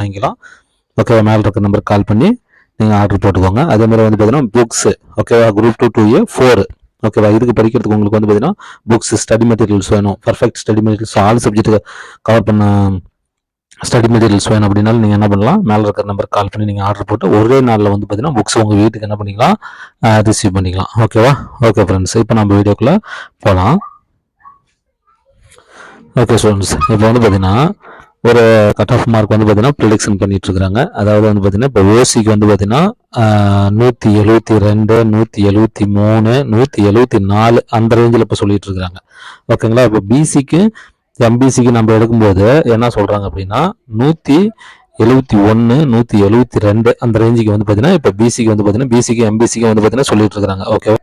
வாங்கிக்கலாம். ஓகேவா மேலே இருக்க நம்பருக்கு கால் பண்ணி நீங்கள் ஆர்டர் போட்டுக்கோங்க. அதே மாதிரி வந்து பார்த்தீங்கன்னா புக்ஸு ஓகேவா group two two A four ஓகேவா இதுக்கு படிக்கிறதுக்கு உங்களுக்கு வந்து பார்த்தீங்கன்னா புக்ஸ் ஸ்டடி மெட்டீரியல்ஸ் வேணும். பர்ஃபெக்ட் ஸ்டடி மெட்டீரியல்ஸ் ஆல் சப்ஜெக்ட்டுக்கு கவர் பண்ண ஸ்டடி மெட்டீரியல்ஸ் வேணும் அப்படின்னாலும் நீங்கள் என்ன பண்ணலாம்? மேலே இருக்கிற நம்பருக்கு கால் பண்ணி நீங்கள் ஆர்டர் போட்டு ஒரே நாளில் வந்து பார்த்தீங்கன்னா புக்ஸ் உங்கள் வீட்டுக்கு என்ன பண்ணிக்கலாம் ரிசீவ் பண்ணிக்கலாம். ஓகேவா ஓகே ஃப்ரெண்ட்ஸ் இப்போ நம்ம வீடியோக்குள்ளே போகலாம் ஓகே ஸ்டூடெண்ட்ஸ் இப்போ வந்து பார்த்தீங்கன்னா ஒரு கட் ஆஃப் மார்க் வந்து பார்த்தீங்கன்னா ப்ரிடிக்ஷன் பண்ணிட்டு இருக்கிறாங்க அதாவது வந்து பார்த்தீங்கன்னா இப்போ ஓசிக்கு வந்து பார்த்தீங்கன்னா நூற்றி எழுபத்தி ரெண்டு நூற்றி எழுபத்தி மூணு நூற்றி எழுபத்தி நாலு அந்த ரேஞ்சில் இப்போ சொல்லிட்டு இருக்கிறாங்க ஓகேங்களா இப்போ பிசிக்கு எம்பிசிக்கு நம்ம எடுக்கும்போது என்ன சொல்கிறாங்க அப்படின்னா நூற்றி எழுபத்தி ஒன்று நூற்றி எழுபத்தி ரெண்டு அந்த ரேஞ்சுக்கு வந்து பார்த்தீங்கன்னா இப்போ பிசிக்கு வந்து பார்த்தீங்கன்னா பிசிக்கு எம்பிசிக்கு வந்து பார்த்தீங்கன்னா சொல்லிட்டு இருக்கிறாங்க ஓகே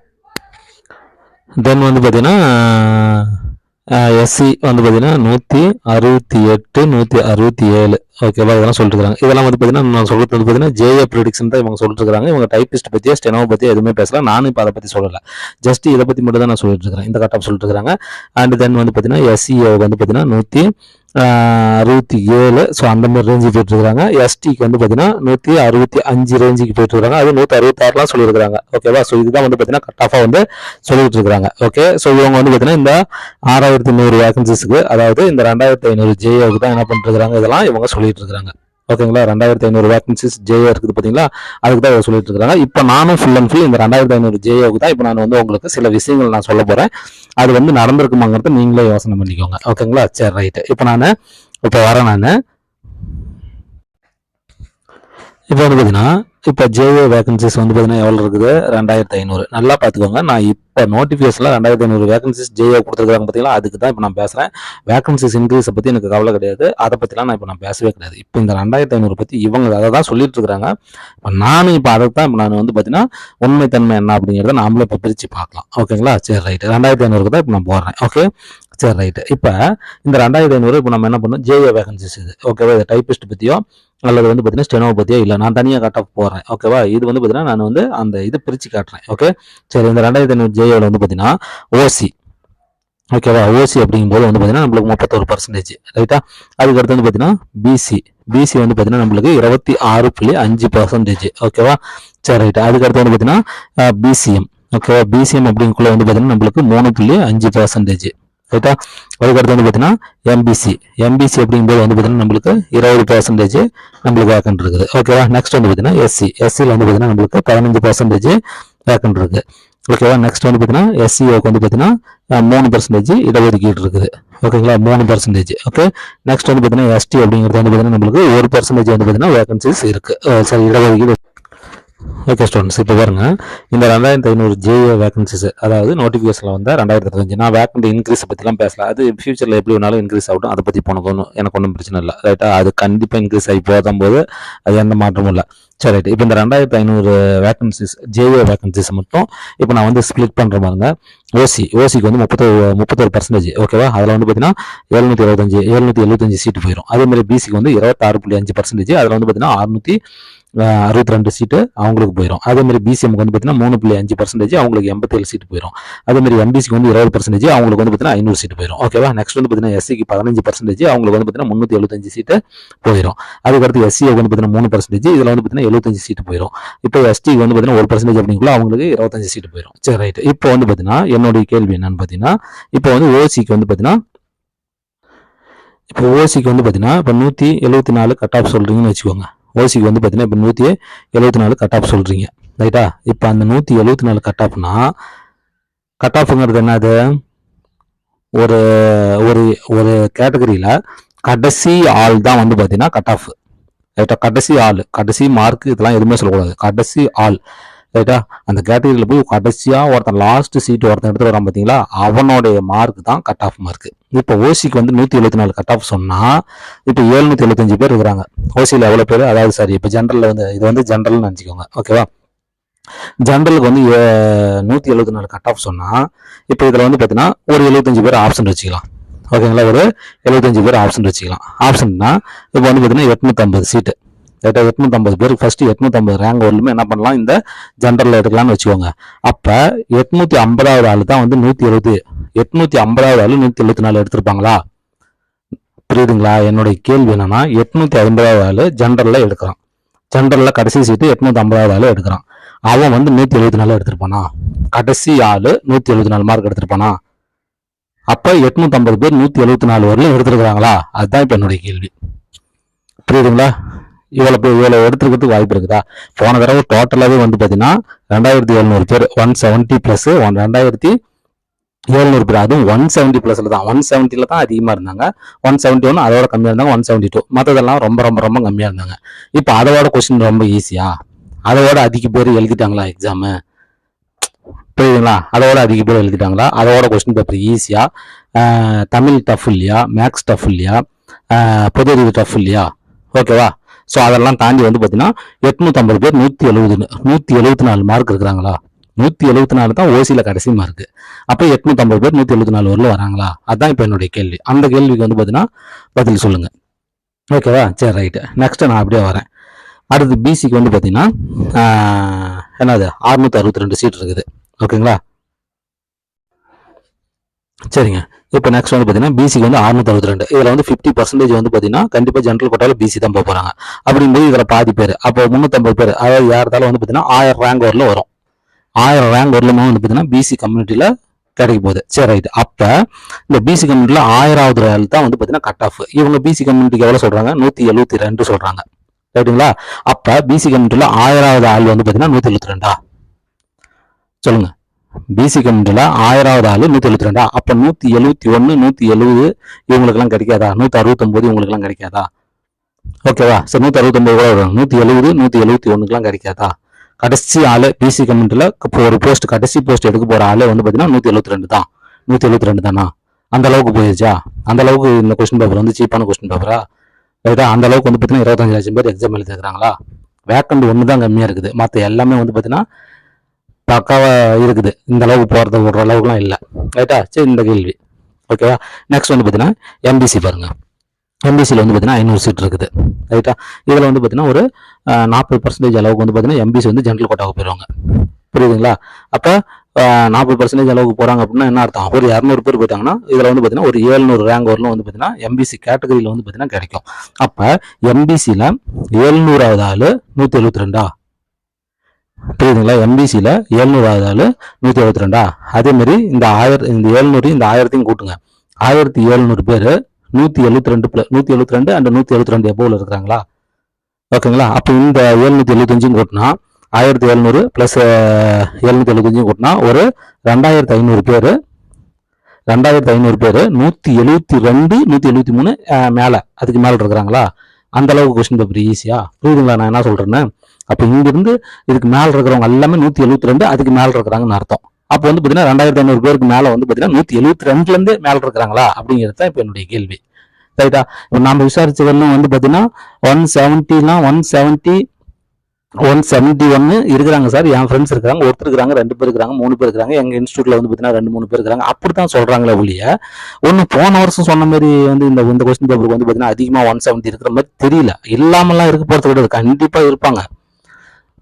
தென் வந்து பார்த்தீங்கன்னா எஸ்சி வந்து பார்த்தீங்கன்னா நூற்றி அறுபத்தி எட்டு நூற்றி அறுபத்தி ஏழு. ஓகேவா இதெல்லாம் சொல்லிட்டு இதெல்லாம் வந்து பார்த்தீங்கன்னா நான் சொல்றது வந்து பார்த்தீங்கன்னா ஜேஏ ப்ரிடிக்ஷன் தான் இவங்க சொல்லிட்டுருக்காங்க. இவங்க டைப்பிஸ்ட் பற்றியோ ஸ்டெனோ பற்றியோ எதுவுமே பேசலாம் நானும் இப்போ அதை பற்றி சொல்லலை. ஜஸ்ட் இதை பற்றி மட்டும் தான் நான் சொல்லிட்டு இருக்கிறேன் இந்த கட் ஆஃப் சொல்லிட்டு அண்ட் தென் வந்து பார்த்தீங்கன்னா எஸ்சிஓ வந்து பார்த்தீங்கன்னா நூற்றி அறுபத்தி ஏழு. ஸோ அந்த மாதிரி ரேஞ்சுக்கு போயிட்டுருக்காங்க எஸ்டிக்கு வந்து பார்த்தீங்கன்னா நூற்றி அறுபத்தி அஞ்சு ரேஞ்சுக்கு போயிட்டுருக்காங்க அது நூற்றி அறுபத்தாறுலாம் சொல்லியிருக்காங்க ஓகேவா ஸோ இதுதான் வந்து பார்த்தீங்கன்னா கட் ஆஃபாக வந்து சொல்லிட்டு இருக்காங்க ஓகே ஸோ இவங்க வந்து பார்த்தீங்கன்னா இந்த ஆறாயிரத்தி நூறு வேகன்சிஸ்க்கு அதாவது இந்த ரெண்டாயிரத்தி ஐநூறு ஜேஏவுக்கு தான் என்ன பண்ணிட்டு இதெல்லாம் இவங்க சொல்லிட்டு இருக்காங்க ஓகேங்களா ரெண்டாயிரத்தி ஐநூறு வேகன்சிஸ் ஜேஏ இருக்குது பார்த்தீங்களா அதுக்கு தான் சொல்லிட்டு இருக்காங்க. இப்போ நானும் ஃபுல் அண்ட் ஃபுல் இந்த ரெண்டாயிரத்தி ஐநூறு ஜேஏவுக்கு தான் இப்போ நான் வந்து உங்களுக்கு சில விஷயங்கள் நான் சொல்ல போகிறேன் அது வந்து நடந்திருக்குமாங்கிறத நீங்களே யோசனை பண்ணிக்கோங்க. ஓகேங்களா சரி ரைட்டு இப்போ நான் இப்போ வரேன் நான். இப்போ வந்து பார்த்தீங்கன்னா இப்போ ஜேஏ வேகன்சிஸ் வந்து பார்த்தீங்கன்னா எவ்வளோ இருக்குது? ரெண்டாயிரத்தி ஐநூறு. நல்லா பார்த்துக்கோங்க நான் இப்போ நோட்டிஃபிகேஷனில் ரெண்டாயிரத்தி ஐநூறு வேகன்சிஸ் ஜேஏ கொடுத்துருக்காங்க பார்த்தீங்களா அதுக்கு தான் இப்போ நான் பேசுகிறேன் வேகன்சிஸ் இன்க்ரீஸை பற்றி எனக்கு கவலை கிடையாது. அதை பற்றிலாம் நான் இப்போ நான் பேசவே கிடையாது. இப்போ இந்த ரெண்டாயிரத்தி ஐநூறு பற்றி இவங்க அதை தான் சொல்லிட்டு இருக்காங்க. இப்போ நானும் இப்போ அதை தான் இப்போ நான் வந்து பார்த்தீங்கன்னா உண்மைத்தன்மை என்ன அப்படிங்கிறத நாமளும் இப்போ பிரித்து பார்க்கலாம். ஓகேங்களா சரி ரைட்டு ரெண்டாயிரத்தி ஐநூறுக்கு தான் இப்போ நான் போடுறேன் ஓகே சரி ரைட்டு இப்போ இந்த ரெண்டாயிரத்தி ஐநூறு இப்போ நம்ம என்ன பண்ணோம் ஜேஏ வேகன்சிஸ் இது. ஓகேவா இது டைப்பிஸ்ட் பற்றியோ அல்லது வந்து பார்த்தீங்கன்னா ஸ்டெனோ பற்றியோ இல்லை நான் தனியாக கட் ஆஃப் போடுறேன் ஓகேவா இது வந்து பார்த்தீங்கன்னா நான் வந்து அந்த இது பிரித்து காட்டுறேன். ஓகே சரி இந்த ரெண்டாயிரத்தி ஐநூறு ஜேஏவில் வந்து பார்த்தீங்கன்னா ஓசி ஓகேவா ஓசி அப்படிங்கும்போது வந்து பார்த்தீங்கன்னா நம்மளுக்கு முப்பத்தொரு பர்சன்டேஜ் ரைட்டா அதுக்கு அடுத்து வந்து பார்த்தீங்கன்னா பிசி பிசி வந்து பார்த்தீங்கன்னா நம்மளுக்கு இருபத்தி ஆறு புள்ளி அஞ்சு பர்சன்டேஜ் ஓகேவா சரி ரைட்டா அதுக்கு அடுத்து வந்து பார்த்தீங்கன்னா பிசிஎம் ஓகேவா பிசிஎம் அப்படிங்குள்ள வந்து பார்த்தீங்கன்னா நம்மளுக்கு மூணு புள்ளி அஞ்சு பர்சன்டேஜ் ரைட்டா அதுக்கடுத்து வந்து பார்த்தீங்கன்னா எம்பிசி எம்பிசி அப்படிங்கும்போது வந்து பார்த்தீங்கன்னா நம்மளுக்கு இருபது பர்சன்டேஜ் நம்மளுக்கு வேக்கன்ட் இருக்குது. ஓகேவா நெக்ஸ்ட் வந்து பார்த்தீங்கன்னா எஸ்சி எஸ்சியில் வந்து பார்த்தீங்கன்னா நம்மளுக்கு பதினஞ்சு பர்சன்டேஜ் வேக்கன்ட் இருக்குது ஓகேவா நெக்ஸ்ட் வந்து பார்த்தீங்கன்னா எஸ்சிஓக்கு வந்து பார்த்தீங்கன்னா மூணு பர்சன்டேஜ் இடஒதுக்கீடு இருக்குது. ஓகேங்களா மூணு பர்சன்டேஜ் ஓகே நெக்ஸ்ட் வந்து பார்த்தீங்கன்னா எஸ்டி அப்படிங்கிறது வந்து பார்த்தீங்கன்னா நம்மளுக்கு ஒரு பர்சன்டேஜ் வந்து பார்த்தீங்கன்னா வேகன்சிஸ் இருக்குது சரி இடஒதுக்கீடு ஓகே ஸ்டூடெண்ட்ஸ் இப்போ பாருங்க. இந்த ரெண்டாயிரத்தி ஐநூறு ஜேஏ வேகன்சிஸ் அதாவது நோட்டிஃபிகேஷனில் வந்து ரெண்டாயிரத்தி இருபத்தஞ்சு. நான் வேக்கண்ட் இன்க்ரீஸ் பற்றிலாம் பேசலாம் அது ஃபியூச்சரில் எப்படி வேணாலும் இன்க்ரீஸ் ஆகட்டும். அதை பற்றி போனது ஒன்றும் எனக்கு ஒன்றும் பிரச்சனை இல்லை. ரைட்டாக அது கண்டிப்பாக இன்க்ரீஸ் ஆகி போதும் போது அது எந்த மாற்றமும் இல்லை. சரி ரைட் இப்போ இந்த ரெண்டாயிரத்தி ஐநூறு வேகன்சிஸ் ஜேஏ வேகன்சிஸ் மட்டும் இப்போ நான் வந்து ஸ்ப்ளிட் பண்ணுற மாதிரிங்க ஓசி ஓசிக்கு வந்து முப்பத்தொரு முப்பத்தொரு பர்சன்டேஜ் ஓகேவா அதில் வந்து பார்த்தீங்கன்னா எழுநூற்றி இருபத்தஞ்சு எழுநூற்றி எழுபத்தஞ்சு சீட்டு போயிடும் அதே மாதிரி பிசிக்கு வந்து இருபத்தாறு புள்ளி அஞ்சு பர்சன்டேஜ் அதில் வந்து பார்த்தீங்கன்னா அறுநூற்றி அறுபத்தி ரெண்டு சீட்டு அவங்களுக்கு போயிடும் அதே மாதிரி பிசிஎம்க்கு வந்து பார்த்தீங்கன்னா மூணு புள்ளி அஞ்சு பர்சன்டேஜ் அவங்களுக்கு எண்பத்தேழு சீட்டு போயிடும் அதே மாதிரி எம்பிசிக்கு வந்து இருபது பர்சன்டேஜ் அவங்களுக்கு வந்து பார்த்தீங்கன்னா ஐநூறு சீட்டு போயிடும் ஓகேவா நெக்ஸ்ட் வந்து பார்த்தீங்கன்னா எஸ்சிக்கு பதினஞ்சு பர்சன்டேஜ் அவங்களுக்கு வந்து பார்த்தீங்கன்னா முந்நூற்றி எழுபத்தஞ்சு சீட்டு போயிடும் அதுக்கடுத்து எஸ்சிக்கு வந்து பார்த்தீங்கன்னா மூணு பர்சன்டேஜ் இதில் வந்து பார்த்தீங்கன்னா எழுபத்தஞ்சு சீட்டு போயிடும் இப்போ எஸ்டிக்கு வந்து பார்த்தீங்கன்னா ஒரு பர்சன்டேஜ் அப்படிங்குள்ள அவங்களுக்கு இருபத்தஞ்சு சீட்டு போயிடும் சரி ரைட் இப்போ வந்து பார்த்தீங்கன்னா என்னுடைய கேள்வி என்னன்னு பார்த்தீங்கன்னா இப்போ வந்து ஓசிக்கு வந்து பார்த்தீங்கன்னா இப்போ ஓசிக்கு வந்து பார்த்தீங்கன்னா இப்போ நூற்றி எழுபத்தி நாலு கட் ஆஃப் சொல்கிறீங்கன்னு வச்சுக்கோங்க. ஓசிக்கு வந்து பார்த்தீங்கன்னா இப்போ நூற்றி எழுபத்தி நாலு கட் ஆஃப் சொல்கிறீங்க ரைட்டா இப்போ அந்த நூற்றி எழுபத்தி நாலு கட் ஆஃப்னா கட் ஆஃப்ங்கிறது என்னது? ஒரு ஒரு ஒரு கேட்டகரியில் கடைசி ஆள் தான் வந்து பார்த்தீங்கன்னா கட் ஆஃப் ரைட்டா கடைசி ஆள் கடைசி மார்க் இதெல்லாம் எதுவுமே சொல்லக்கூடாது. கடைசி ஆள். ரைட்டா அந்த கேட்டகரியில் போய் கடைசியாக ஒருத்தன் லாஸ்ட் சீட் ஒருத்தன் எடுத்துகிட்டு வரான் பார்த்தீங்களா அவனுடைய மார்க் தான் கட் ஆஃப் மார்க் இப்போ ஓசிக்கு வந்து நூற்றி எழுபத்தி நாலு கட் ஆஃப் சொன்னால் இப்போ ஏழ்நூற்றி எழுபத்தஞ்சு பேர் இருக்கிறாங்க. ஓசியில் எவ்வளோ பேர்? அதாவது சாரி இப்போ ஜென்ரலில் வந்து இது வந்து ஜென்ரல்னு நினச்சிக்கோங்க. ஓகேவா ஜென்ரலுக்கு வந்து நூற்றி எழுபத்தி நாலு கட் ஆஃப் சொன்னால் இப்போ இதில் வந்து பார்த்தீங்கன்னா ஒரு எழுபத்தஞ்சு பேர் ஆப்ஷன் வச்சுக்கலாம். ஓகேங்களா ஒரு எழுபத்தஞ்சு பேர் ஆப்ஷன் வச்சுக்கலாம். ஆப்ஷன்னா இப்போ வந்து பார்த்தீங்கன்னா எட்நூற்றம்பது சீட்டு எட்நூற்றம்பது பேருக்கு ஃபர்ஸ்ட் எட்நூற்றம்பது ரேங்க் வரலுமே என்ன பண்ணலாம்? இந்த ஜென்ரலில் எடுக்கலாம்னு வச்சுக்கோங்க. அப்போ எட்நூற்றி ஐம்பதாவது ஆள் தான் வந்து நூற்றி எழுபது எட்நூற்றி ஐம்பதாவது ஆள் நூற்றி எழுபத்தி நாலு எடுத்திருப்பாங்களா? புரியுதுங்களா? என்னுடைய கேள்வி என்னென்னா எட்நூற்றி ஐம்பதாவது ஆள் ஜென்ரலில் எடுக்கிறான். ஜென்ரலில் கடைசி சீட்டு எட்நூற்றி ஐம்பதாவது ஆளு எடுக்கிறான். அவன் வந்து நூற்றி எழுபத்தி நாலு எடுத்திருப்பானா? கடைசி ஆள் நூற்றி எழுபத்தி நாலு மார்க் எடுத்திருப்பானா? அப்போ எட்நூத்தம்பது பேர் நூற்றி எழுபத்தி நாலு வரலையும் எடுத்திருக்கிறாங்களா? அதுதான் இப்போ என்னுடைய கேள்வி. புரியுதுங்களா? இவ்வளோ போய் இவ்வளோ எடுத்துருக்கிறதுக்கு வாய்ப்பு இருக்குதா? போன தடவை டோட்டலாகவே வந்து பார்த்தீங்கன்னா ரெண்டாயிரத்தி எழுநூறு பேர் ஒன் செவன்ட்டி ப்ளஸ் ஒன் ரெண்டாயிரத்தி எழுநூறு பேர். அதுவும் ஒன் செவன்ட்டி ப்ளஸில் தான். ஒன் செவன்ட்டியில் தான் அதிகமாக இருந்தாங்க. ஒன் செவன்ட்டி ஒன் அதோட கம்மியாக இருந்தாங்க. ஒன் செவன்ட்டி டூ மற்றதெல்லாம் ரொம்ப ரொம்ப ரொம்ப கம்மியாக இருந்தாங்க. இப்போ அதோட கொஸ்டின் ரொம்ப ஈஸியா அதோட அதிக பேர் எழுதிட்டாங்களா எக்ஸாமு புரியுதுங்களா? அதோட அதிக பேர் எழுதிட்டாங்களா? அதோட கொஸ்டின் பேப்பர் ஈஸியாக தமிழ் டஃப் இல்லையா? மேக்ஸ் டஃப் இல்லையா? பொது அறிவு டஃப் இல்லையா? ஓகேவா ஸோ அதெல்லாம் தாண்டி வந்து பார்த்தீங்கன்னா எட்நூத்தம்பது பேர் நூற்றி எழுபது நூற்றி எழுபத்தி நாலு மார்க் இருக்கிறாங்களா? நூற்றி எழுபத்தி நாலு தான் ஓசியில் கடைசி மார்க் அப்போ எட்நூத்தம்பது பேர் நூற்றி எழுபத்தி நாலு வரல வராங்களா? அதான் இப்போ என்னுடைய கேள்வி. அந்த கேள்விக்கு வந்து பார்த்தீங்கன்னா பதில் சொல்லுங்கள் ஓகேவா சரி ரைட்டு நெக்ஸ்ட்டு நான் அப்படியே வரேன். அடுத்து பிசிக்கு வந்து பார்த்தீங்கன்னா என்னது? அறுநூத்தி அறுபத்தி ரெண்டு சீட் இருக்குது. ஓகேங்களா சரிங்க. இப்போ நெக்ஸ்ட் வந்து பார்த்தீங்கன்னா பிசிக்கு வந்து அறுநூத்தி அறுபத்தி ரெண்டு இதில் வந்து ஃபிஃப்டி பர்சன்டேஜ் வந்து பார்த்தீங்கன்னா கண்டிப்பாக ஜென்ரல் கோட்டாவில் பிசி தான் போக போகிறாங்க அப்படிங்கும்போது இதில் பாதி பேர். அப்போ முந்நூற்றம்பது பேர். அதாவது யார்தாலும் வந்து பார்த்தீங்கன்னா ஆயிரம் ரேங்க் வரல வரும். ஆயிரம் ரேங்க் வரலுமா வந்து பார்த்தீங்கன்னா பிசி கம்யூனிட்டியில் கிடைக்க போகுது. சரி ரைட் அப்போ இந்த பிசி கம்யூனிட்டியில் ஆயிராவது ரேல் தான் வந்து பார்த்தீங்கன்னா கட் ஆஃப் இவங்க பிசி கம்யூனிட்டிக்கு எவ்வளோ சொல்கிறாங்க நூற்றி எழுபத்தி ரெண்டு சொல்கிறாங்க ரைட்டுங்களா அப்போ பிசி கம்யூனிட்டியில் ஆயிராவது ஆள் வந்து பார்த்தீங்கன்னா நூற்றி எழுபத்தி ரெண்டா? சொல்லுங்கள் பிசி கம்யூனிட்டியில் ஆயிராவது ஆள் நூற்றி எழுபத்தி ரெண்டா அப்போ நூற்றி எழுபத்தி ஒன்று நூற்றி எழுபது இவங்களுக்கெல்லாம் கிடைக்காதா? நூற்றி அறுபத்தொம்போது இவங்களுக்கெல்லாம் கிடைக்காதா? ஓகேவா சரி நூற்றி அறுபத்தொம்போது கூட வரும். நூற்றி எழுபது நூற்றி எழுபத்தி ஒன்றுக்கெல்லாம் கிடைக்காதா? கடைசி ஆளு பிசி கம்யூனிட்டியில் ஒரு போஸ்ட் கடைசி போஸ்ட் எடுக்க போற ஆளே வந்து பார்த்தீங்கன்னா நூற்றி எழுபத்தி ரெண்டு தான். நூற்றி எழுபத்தி ரெண்டு தானா? அந்த அளவுக்கு போயிருச்சா? அந்த அளவுக்கு இந்த கொஸ்டின் பேப்பர் வந்து சீப்பான கொஸ்டின் பேப்பரா ரைட்டா அந்த அளவுக்கு வந்து பார்த்தீங்கன்னா இருபத்தஞ்சு லட்சம் பேர் எக்ஸாம் எழுதிருக்காங்களா வேக்கண்ட் ஒன்று தான் கம்மியாக இருக்குது. மற்ற எல்லாமே வந்து பார்த்தீங்கன்னா பக்காவாக இருக்குது. இந்த அளவுக்கு போகிறது விடுற அளவுக்குலாம் இல்லை. ரைட்டா சரி இந்த கேள்வி. ஓகேவா நெக்ஸ்ட் வந்து பார்த்தீங்கன்னா எம்பிசி பாருங்கள் எம்பிசியில் வந்து பார்த்தீங்கன்னா ஐநூறு சீட் இருக்குது. ரைட்டா இதில் வந்து பார்த்தீங்கன்னா ஒரு நாற்பது பர்சன்டேஜ் அளவுக்கு வந்து பார்த்தீங்கன்னா எம்பிசி வந்து ஜென்ரல் கோட்டாவுக்கு போயிடுவாங்க புரியுதுங்களா? அப்போ நாற்பது பர்சன்டேஜ் அளவுக்கு போகிறாங்க அப்படின்னா என்ன அர்த்தம்? ஒரு இரநூறு பேர் போயிட்டாங்கன்னா இதில் வந்து பார்த்தீங்கன்னா ஒரு ஏழ்நூறு ரேங்க் வரலும் வந்து பார்த்தீங்கன்னா எம்பிசி கேட்டகரியில் வந்து பார்த்தீங்கன்னா கிடைக்கும். அப்போ எம்பிசியில் ஏழ்நூறாவது ஆள் நூற்றி எழுபத்தி ரெண்டா? புரியுதுங்களா? எம்பிசியில் ஏழ்நூறு ஆள் நூற்றி எழுபத்தி ரெண்டா? அதேமாரி இந்த ஆயிர இந்த ஏழ்நூறு இந்த ஆயிரத்தையும் கூட்டுங்க. ஆயிரத்தி எழுநூறு பேர் நூற்றி எழுபத்தி ரெண்டு ப்ளஸ் நூற்றி எழுபத்தி ரெண்டு அண்ட் நூற்றி எழுபத்தி ரெண்டு எபோவில் இருக்கிறாங்களா? ஓகேங்களா? அப்போ இந்த எழுநூற்றி எழுபத்தஞ்சும் கூட்டினா ஆயிரத்தி எழுநூறு ப்ளஸ் எழுநூற்றி எழுபத்தஞ்சும் கூட்டினா ஒரு ரெண்டாயிரத்தி ஐநூறு பேர் ரெண்டாயிரத்தி ஐநூறு பேர் நூற்றி எழுபத்தி ரெண்டு நூற்றி எழுபத்தி மூணு மேலே. அதுக்கு மேலே இருக்கிறாங்களா? அந்த அளவுக்கு கொஸ்டின் பேப்பர் ஈஸியாக புரியுதுங்களா? நான் என்ன சொல்கிறேன்னு அப்போ இங்கிருந்து இதுக்கு மேலே இருக்கிறவங்க எல்லாமே நூற்றி எழுபத்தி ரெண்டு அதுக்கு மேலே இருக்கிறாங்கன்னு அர்த்தம். அப்போ வந்து பார்த்தீங்கன்னா ரெண்டாயிரத்தி ஐநூறு பேருக்கு மேலே வந்து பார்த்தீங்கன்னா நூற்றி எழுபத்தி ரெண்டுலேருந்து மேலே இருக்கிறாங்களா? அப்படிங்கிறது தான் இப்போ என்னுடைய கேள்வி. ரைட்டா இப்போ நம்ம விசாரிச்சதெல்லாம் வந்து பார்த்தீங்கன்னா ஒன் செவன்ட்டிலாம் ஒன் செவன்ட்டி ஒன் செவன்ட்டி ஒன்று இருக்கிறாங்க சார். என் ஃப்ரெண்ட்ஸ் இருக்கிறாங்க ஒருத்தர் இருக்கிறாங்க ரெண்டு பேர் இருக்கிறாங்க மூணு பேர் இருக்கிறாங்க. எங்கள் இன்ஸ்டியூட்டில் வந்து பார்த்தீங்கன்னா ரெண்டு மூணு பேர் இருக்கிறாங்க. அப்படி தான் சொல்கிறாங்களே ஒழிய ஒன்று போன வருஷம் சொன்ன மாதிரி வந்து இந்த இந்த கொஸ்டின் பேப்பருக்கு வந்து பார்த்தீங்கன்னா அதிகமாக ஒன் செவன்ட்டி இருக்கிற மாதிரி தெரியல. இல்லாமலாம் இருக்க போகிறது கிடையாது. கண்டிப்பாக இருப்பாங்க.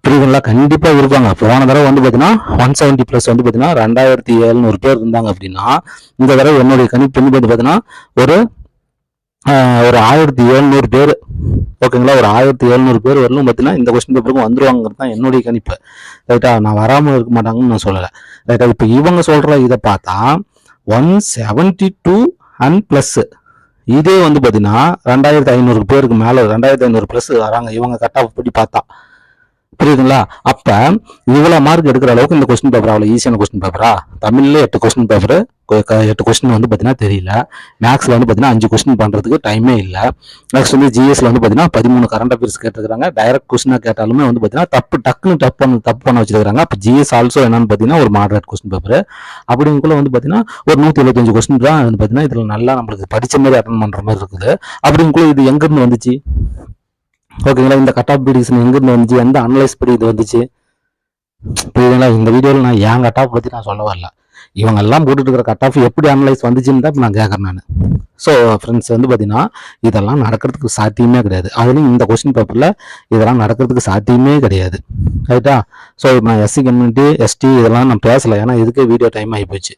புரியுதுங்களா? கண்டிப்பாக இருப்பாங்க. போன தடவை வந்து பார்த்தீங்கன்னா ஒன் செவன்ட்டி ப்ளஸ் வந்து பார்த்தீங்கன்னா ரெண்டாயிரத்தி எழுநூறு பேர் இருந்தாங்க அப்படின்னா இந்த தடவை என்னுடைய கணிப்பு வந்து பார்த்தீங்கன்னா ஒரு ஒரு ஆயிரத்தி எழுநூறு பேர் ஓகேங்களா? ஒரு ஆயிரத்தி எழுநூறு பேர் வரலும் பார்த்தீங்கன்னா இந்த கொஸ்டின் பேப்பருக்கும் வந்துருவாங்கிறது தான் என்னுடைய கணிப்பு. ரைட்டா? நான் வராமல் இருக்க மாட்டாங்கன்னு நான் சொல்லலை. ரைட்டா? இப்போ இவங்க சொல்கிற இதை பார்த்தா one seventy two and plus இதே வந்து பார்த்தீங்கன்னா ரெண்டாயிரத்தி ஐநூறு பேருக்கு மேலே ரெண்டாயிரத்தி ஐநூறு ப்ளஸ் வராங்க. இவங்க கட் ஆஃப் படி பார்த்தா. புரியுதுங்களா? அப்ப இவ்வளவு மார்க் எடுக்கிற அளவுக்கு இந்த கொஸ்டின் பேப்பர் அவ்வளவு ஈஸியான கொஸ்டின் பேப்பரா தமிழ்ல எட்டு கொஸ்டின் பேப்பர் எட்டு கொஸ்டின் வந்து பாத்தீங்கன்னா தெரியல. மேக்ஸ்ல வந்து பாத்தீங்கன்னா அஞ்சு கொஸ்டின் பண்றதுக்கு டைமே இல்லை. நெக்ஸ்ட் வந்து ஜிஎஸ்ல வந்து பாத்தீங்கன்னா பதிமூணு கரண்ட் அஃபேர்ஸ் கேட்டுருக்காங்க டைரக்ட் கொஸ்டினா கேட்டாலுமே வந்து பாத்தீங்கன்னா தப்பு டக்குன்னு டப் பண்ண தப்பு பண்ண வச்சிருக்காங்க அப்ப ஜிஎஸ் ஆல்சோ என்னன்னு பாத்தீங்கன்னா ஒரு மாடரேட் கொஸ்டின் பேப்பர் அப்படிங்குள்ள வந்து பாத்தீங்கன்னா ஒரு நூத்தி எழுபத்தஞ்சு கொஸ்டின் தான் வந்து பாத்தீங்கன்னா இதுல நல்லா நம்மளுக்கு படிச்ச மாதிரி அட்டன் பண்ற மாதிரி இருக்குது. அப்படிங்குள்ள இது எங்கேருந்து வந்துச்சு? ஓகேங்களா இந்த கட் ஆஃப் ப்ரிடிக்ஷன் எங்கேருந்து வந்துச்சு எந்த அனலைஸ் படி இது வந்துச்சு? புரியுதுங்களா? இந்த வீடியோவில் நான் என் கட் ஆஃப் பற்றி நான் சொல்ல வரல. இவங்க எல்லாம் போட்டுட்டு இருக்கிற கட் ஆஃப் எப்படி அனலைஸ் வந்துச்சுன்னு தான் நான் கேட்குறேன் நான். ஸோ ஃப்ரெண்ட்ஸ் வந்து பார்த்தீங்கன்னா இதெல்லாம் நடக்கிறதுக்கு சாத்தியமே கிடையாது. அதுலேயும் இந்த கொஸ்டின் பேப்பரில் இதெல்லாம் நடக்கிறதுக்கு சாத்தியமே கிடையாது. ரைட்டா ஸோ இப்போ நான் எஸ்சி கம்யூனிட்டி எஸ்டி இதெல்லாம் நான் பேசலை. ஏன்னா இதுக்கே வீடியோ டைம் ஆகி போச்சு.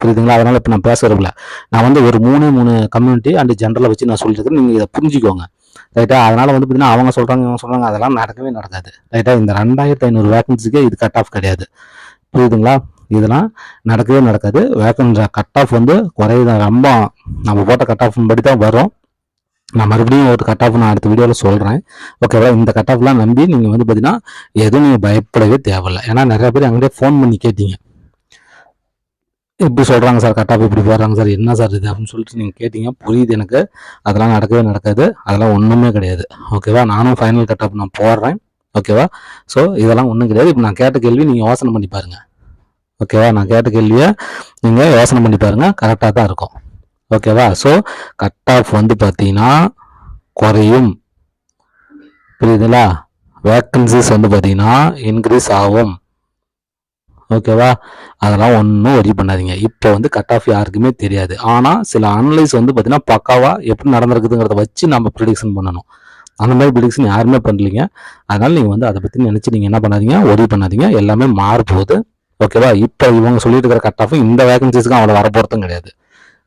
புரியுதுங்களா? அதனால் இப்போ நான் பேச விரும்பல நான் வந்து ஒரு மூணு மூணு கம்யூனிட்டி அண்ட் ஜென்ரலை வச்சு நான் சொல்லியிருக்கேன் நீங்கள் இதை புரிஞ்சுக்கோங்க. ரைட்டா அதனால வந்து பார்த்தீங்கன்னா அவங்க சொல்கிறாங்க இவங்க சொல்கிறாங்க அதெல்லாம் நடக்கவே நடக்காது. ரைட்டா இந்த ரெண்டாயிரத்தி ஐநூறு வேகன்சிக்கு இது கட் ஆஃப் கிடையாது. புரியுதுங்களா? இதெல்லாம் நடக்கவே நடக்காது. வேக்கன் கட் ஆஃப் வந்து குறையுது. ரொம்ப நம்ம போட்ட கட் ஆஃப் படி தான் வரும். நான் மறுபடியும் ஒரு கட் ஆஃப் நான் அடுத்த வீடியோவில் சொல்கிறேன் ஓகேவா இந்த கட் ஆஃப்லாம் நம்பி நீங்கள் வந்து பார்த்தீங்கன்னா எதுவும் நீங்கள் பயப்படவே தேவையில்லை. ஏன்னா நிறைய பேர் அங்கேயே ஃபோன் பண்ணி கேட்டீங்க. இப்படி சொல்கிறாங்க சார் கட் ஆஃப் இப்படி போடுறாங்க சார். என்ன சார் இது அப்படின்னு சொல்லிட்டு நீங்கள் கேட்டீங்க. புரியுது எனக்கு. அதெல்லாம் நடக்கவே நடக்காது. அதெல்லாம் ஒன்றுமே கிடையாது. ஓகேவா நானும் ஃபைனல் கட் ஆஃப் நான் போடுறேன். ஓகேவா ஸோ இதெல்லாம் ஒன்றும் கிடையாது. இப்போ நான் கேட்ட கேள்வி நீங்கள் யோசனை பண்ணி பாருங்கள் ஓகேவா நான் கேட்ட கேள்வியை நீங்கள் யோசனை பண்ணி பாருங்கள் கரெக்டாக தான் இருக்கும். ஓகேவா ஸோ கட் ஆஃப் வந்து பார்த்தீங்கன்னா குறையும். புரியுதுங்களா? வேக்கன்சிஸ் வந்து பார்த்தீங்கன்னா இன்க்ரீஸ் ஆகும். ஓகேவா? அதெல்லாம் ஒன்றும் ஒரி பண்ணாதீங்க. இப்போ வந்து கட் ஆஃப் யாருக்குமே தெரியாது. ஆனால் சில அனலைஸ் வந்து பார்த்தீங்கன்னா பக்காவாக எப்படி நடந்திருக்குதுங்கிறத வச்சு நம்ம ப்ரிடிக்ஷன் பண்ணணும். அந்த மாதிரி ப்ரிடிக்ஷன் யாருமே பண்ணலீங்க. அதனால் நீங்கள் வந்து அதை பற்றி நினச்சி நீங்கள் என்ன பண்ணாதீங்க? ஒரி பண்ணாதீங்க. எல்லாமே மாறப்போகுது ஓகேவா? இப்போ இவங்க சொல்லிட்டு இருக்கிற கட் ஆஃபும் இந்த வேகன்சிஸ்க்கு அவ்வளோ வரப்போகிறதும் கிடையாது.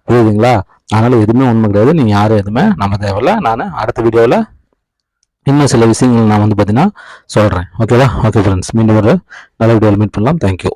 புரியுதுங்களா? அதனால் எதுவுமே உண்மை கிடையாது. நீங்கள் யாரும் எதுவுமே நம்ம தேவையில்ல. நான் அடுத்த வீடியோவில் இன்னும் சில விஷயங்கள் நான் வந்து பார்த்தீங்கன்னா சொல்கிறேன் ஓகேவா ஓகே ஃப்ரெண்ட்ஸ் மீண்டும் ஒரு நல்ல வீடியோவில் மீட் பண்ணலாம். தேங்க்யூ